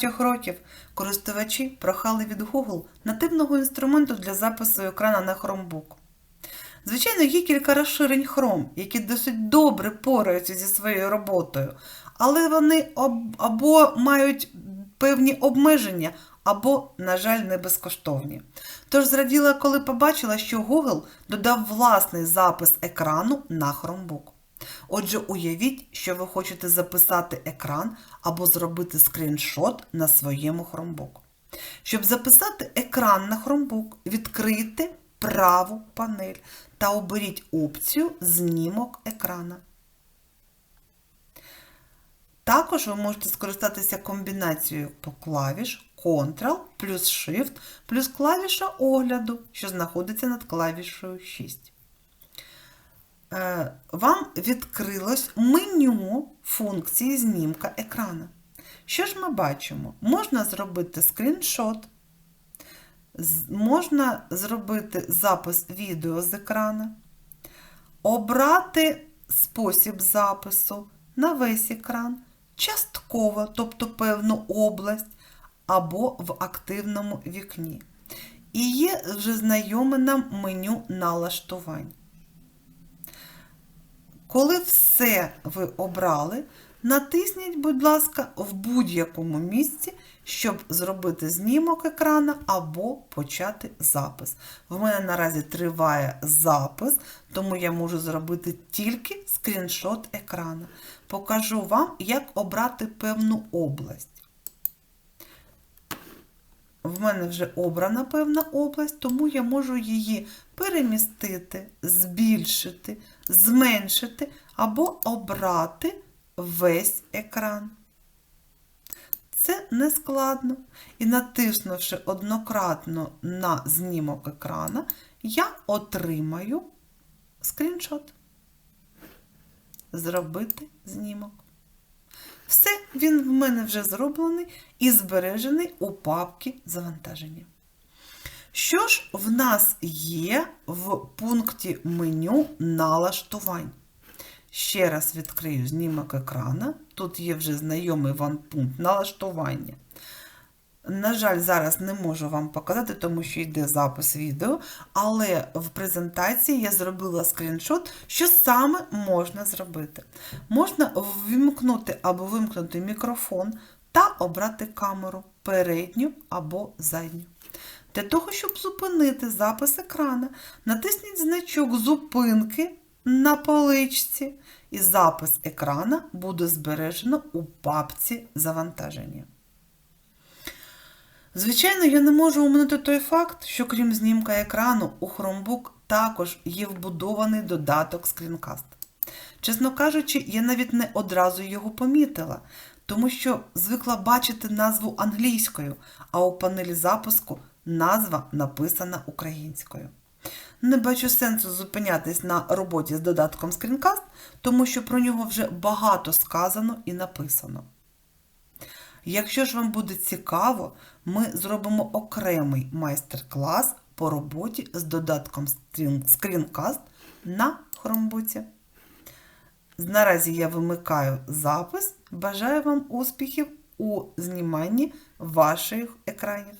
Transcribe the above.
багатьох років користувачі прохали від Google нативного інструменту для запису екрана на Chromebook. Звичайно, є кілька розширень Chrome, які досить добре пораються зі своєю роботою, але вони або мають певні обмеження, або, на жаль, не безкоштовні. Тож зраділа, коли побачила, що Google додав власний запис екрану на Chromebook. Отже, уявіть, що ви хочете записати екран або зробити скріншот на своєму Chromebook. Щоб записати екран на Chromebook, відкрийте праву панель та оберіть опцію Знімок екрана. Також ви можете скористатися комбінацією по клавіш Ctrl плюс Shift плюс клавіша огляду, що знаходиться над клавішою 6. Е, Вам відкрилось меню функції знімка екрана. Що ж ми бачимо? Можна зробити скріншот, можна зробити запис відео з екрана, обрати спосіб запису на весь екран, частково, тобто певну область, або в активному вікні. І є вже знайоме нам меню налаштувань. Коли все ви обрали, натисніть, будь ласка, в будь-якому місці, щоб зробити знімок екрана або почати запис. В мене наразі триває запис, тому я можу зробити тільки скріншот екрана. Покажу вам, як обрати певну область. В мене вже обрана певна область, тому я можу її перемістити, збільшити, зменшити або обрати весь екран. Це не складно. І натиснувши однократно на знімок екрана, я отримаю скріншот. Зробити знімок. Все, він в мене вже зроблений і збережений у папці завантаження. Що ж в нас є в пункті меню налаштувань? Ще раз відкрию знімок екрана. Тут є вже знайомий вам пункт налаштування. На жаль, зараз не можу вам показати, тому що йде запис відео, але в презентації я зробила скріншот, що саме можна зробити. Можна вимкнути або вимкнути мікрофон та обрати камеру передню або задню. Для того, щоб зупинити запис екрана, натисніть значок зупинки на поличці, і запис екрана буде збережено у папці завантаження. Звичайно, я не можу оминути той факт, що крім знімка екрану, у Chromebook також є вбудований додаток Screencast. Чесно кажучи, я навіть не одразу його помітила, тому що звикла бачити назву англійською, а у панелі запуску назва написана українською. Не бачу сенсу зупинятись на роботі з додатком Screencast, тому що про нього вже багато сказано і написано. Якщо ж вам буде цікаво, ми зробимо окремий майстер-клас по роботі з додатком Screencast на Chromebook. Наразі я вимикаю запис. Бажаю вам успіхів у зніманні ваших екранів.